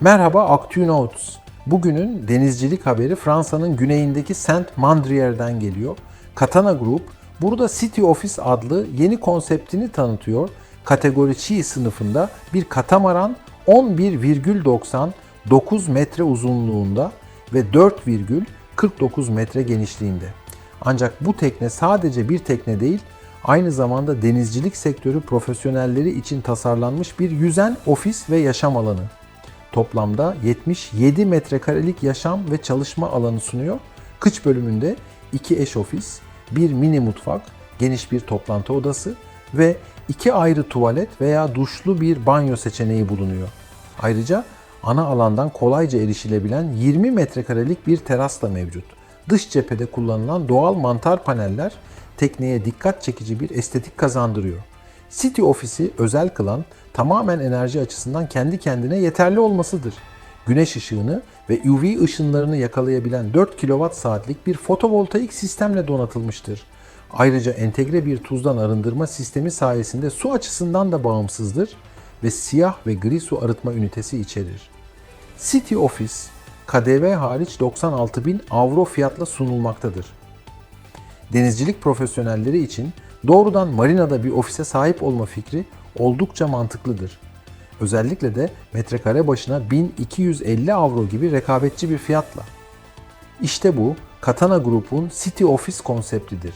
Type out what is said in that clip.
Merhaba ActuNotes. Bugünün denizcilik haberi Fransa'nın güneyindeki Saint Mandrier'den geliyor. Katana Group burada City Office adlı yeni konseptini tanıtıyor. Kategori C sınıfında bir katamaran 11,99 metre uzunluğunda ve 4,49 metre genişliğinde. Ancak bu tekne sadece bir tekne değil, aynı zamanda denizcilik sektörü profesyonelleri için tasarlanmış bir yüzen ofis ve yaşam alanı. Toplamda 77 metrekarelik yaşam ve çalışma alanı sunuyor. Kıç bölümünde iki eş ofis, bir mini mutfak, geniş bir toplantı odası ve iki ayrı tuvalet veya duşlu bir banyo seçeneği bulunuyor. Ayrıca ana alandan kolayca erişilebilen 20 metrekarelik bir teras da mevcut. Dış cephede kullanılan doğal mantar paneller tekneye dikkat çekici bir estetik kazandırıyor. City ofisi özel kılan tamamen enerji açısından kendi kendine yeterli olmasıdır. Güneş ışığını ve UV ışınlarını yakalayabilen 4 kWh saatlik bir fotovoltaik sistemle donatılmıştır. Ayrıca entegre bir tuzdan arındırma sistemi sayesinde su açısından da bağımsızdır ve siyah ve gri su arıtma ünitesi içerir. City Office, KDV hariç 96.000 avro fiyatla sunulmaktadır. Denizcilik profesyonelleri için doğrudan marinada bir ofise sahip olma fikri oldukça mantıklıdır. Özellikle de metrekare başına 1250 avro gibi rekabetçi bir fiyatla. İşte bu Katana Group'un City Office konseptidir.